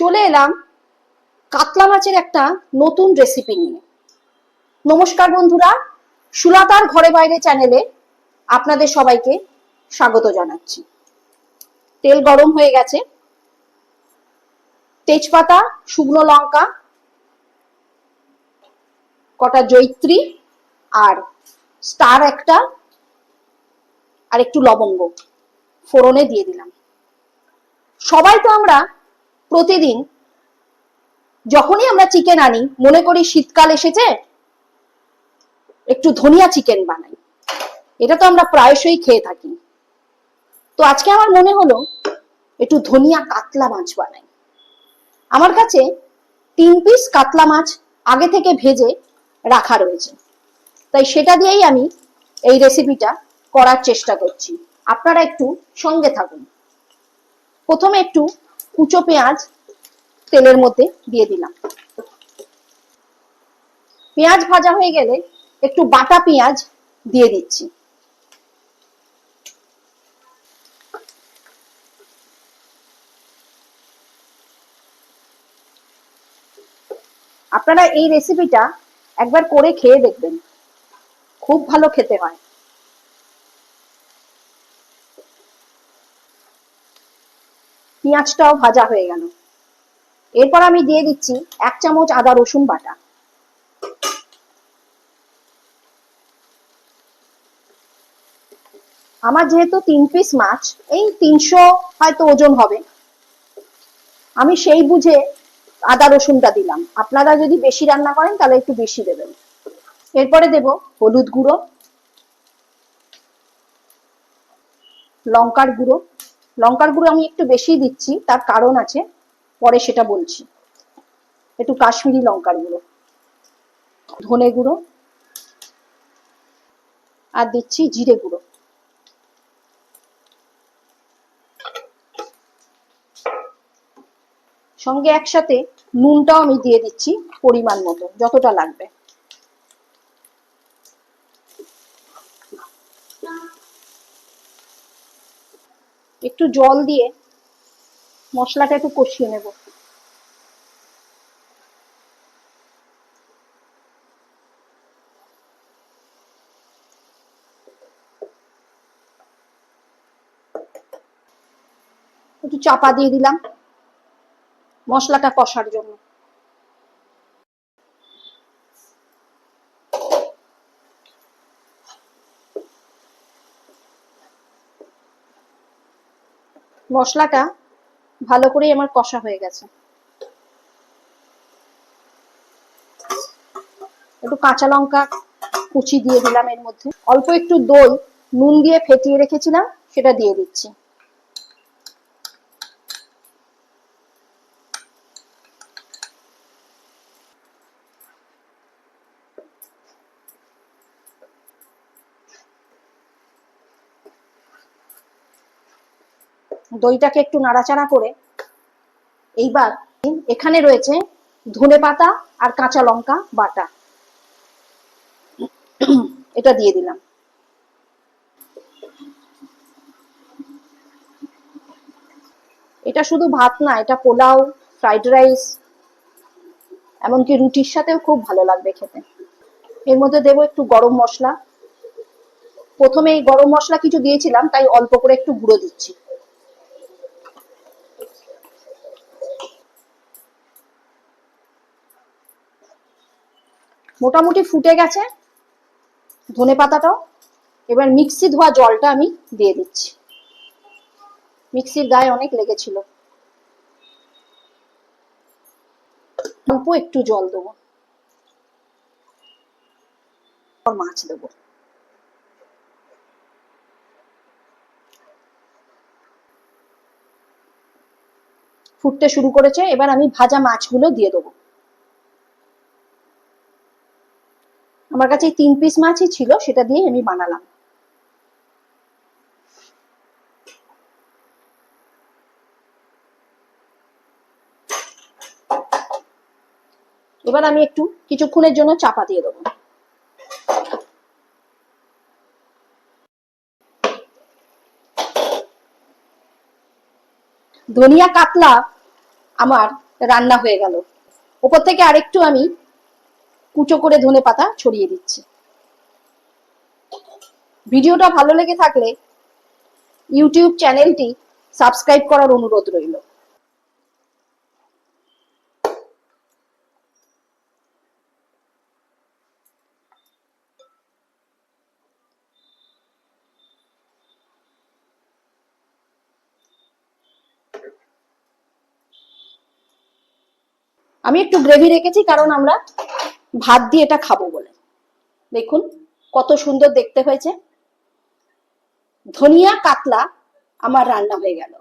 চলে এলাম কাতলা মাছের একটা নতুন রেসিপি নিয়ে। নমস্কার বন্ধুরা, সুলাতার ঘরে বাইরে চ্যানেলে আপনাদের সবাইকে স্বাগত জানাচ্ছি। তেল গরম হয়ে গেছে, তেজপাতা, শুকনো লঙ্কা, কটা জৈত্রী আর স্টার একটা আর একটু লবঙ্গ। ফোড়নে দিয়ে দিলাম। সবাই তো আমরা প্রতিদিন যখনই আমরা চিকেন আনি, মনে করি শীতকাল এসেছে, একটু ধনিয়া চিকেন বানাই। এটা তো আমরা প্রায়শই খেয়ে থাকি। তো আজকে আমার মনে হলো, একটু ধনিয়া কাতলা মাছ বানাই। আমার কাছে তিন পিস কাতলা মাছ আগে থেকে ভেজে রাখা রয়েছে। তাই সেটা দিয়েই আমি এই রেসিপিটা করার চেষ্টা করছি। আপনারা একটু সঙ্গে থাকুন। প্রথমে একটু কুচো পেঁয়াজ তেলের মধ্যে দিয়ে দিলাম। পেঁয়াজ ভাজা হয়ে গেলে একটু বাটা পেঁয়াজ দিয়ে দিচ্ছি। আপনারা এই রেসিপিটা একবার করে খেয়ে দেখবেন। খুব ভালো খেতে হয়। পেঁয়াজটাও ভাজা হয়ে গেল। এরপর আমি দিয়ে দিচ্ছি এক চামচ আদা রসুন বাটা। আমার যেহেতু তিন পিস মাছ, এই তিনশো হয়তো ওজন হবে। আমি সেই বুঝে আদা রসুনটা দিলাম। আপনারা যদি বেশি রান্না করেন, তাহলে একটু বেশি দেবেন। এরপরে দেব হলুদ গুঁড়ো, লঙ্কার গুঁড়ো লঙ্কার গুঁড়ো আমি একটু বেশি দিচ্ছি, তার কারণ আছে, পরে সেটা বলছি। একটু কাশ্মীরি লঙ্কার গুঁড়ো, ধনে গুঁড়ো, আর দিচ্ছি জিরে গুঁড়ো। সঙ্গে একসাথে নুনটাও আমি দিয়ে দিচ্ছি পরিমাণ মতো, যতটা লাগবে। একটু জল দিয়ে মশলাটা একটু কষিয়ে নেব। একটু চাপা দিয়ে দিলাম মশলাটা কষার জন্য। মশলাটা ভালো করে আমার কষা হয়ে গেছে। একটু কাঁচা লঙ্কা কুচি দিয়ে দিলাম এর মধ্যে। অল্প একটু দই, নুন দিয়ে ফেটিয়ে রেখেছিলাম, সেটা দিয়ে দিচ্ছি। দইটাকে একটু নাড়াচাড়া করে এইবার এখানে রয়েছে ধনে পাতা আর কাঁচা লঙ্কা বাটা। এটা দিয়ে দিলাম। এটা শুধু ভাত না, এটা পোলাও, ফ্রাইড রাইস, এমনকি রুটির সাথেও খুব ভালো লাগবে খেতে। এর মধ্যে দেবো একটু গরম মশলা। প্রথমে এই গরম মশলা কিছু দিয়েছিলাম, তাই অল্প করে একটু গুঁড়ো দিচ্ছি। মোটামুটি ফুটে গেছে ধনে পাতাটাও। এবার মিক্সি ধোয়া জলটা আমি দিয়ে দিচ্ছি। মিক্সির গায়ে অনেক লেগেছিল। অল্প একটু জল দেবো। মাছ দেবো। ফুটতে শুরু করেছে। এবার আমি ভাজা মাছগুলো দিয়ে দেবো। আমার কাছে তিন পিস মাছই ছিল, সেটা দিয়ে আমি বানালাম। এবার আমি একটু কিছুক্ষণের জন্য চাপা দিয়ে দেবো। ধনিয়া কাতলা আমার রান্না হয়ে গেল। ওপর থেকে আরেকটু আমি কুচো করে ধনে পাতা ছড়িয়ে দিচ্ছি। ভিডিওটা ভালো লেগে থাকলে ইউটিউব চ্যানেলটি সাবস্ক্রাইব করার অনুরোধ রইল। আমি একটু গ্রেভি রেখেছি, কারণ আমরা ভাত দিয়ে এটা খাব বলে। দেখুন, কত সুন্দর দেখতে হয়েছে। ধনিয়া কাতলা আমার রান্না হয়ে গেল।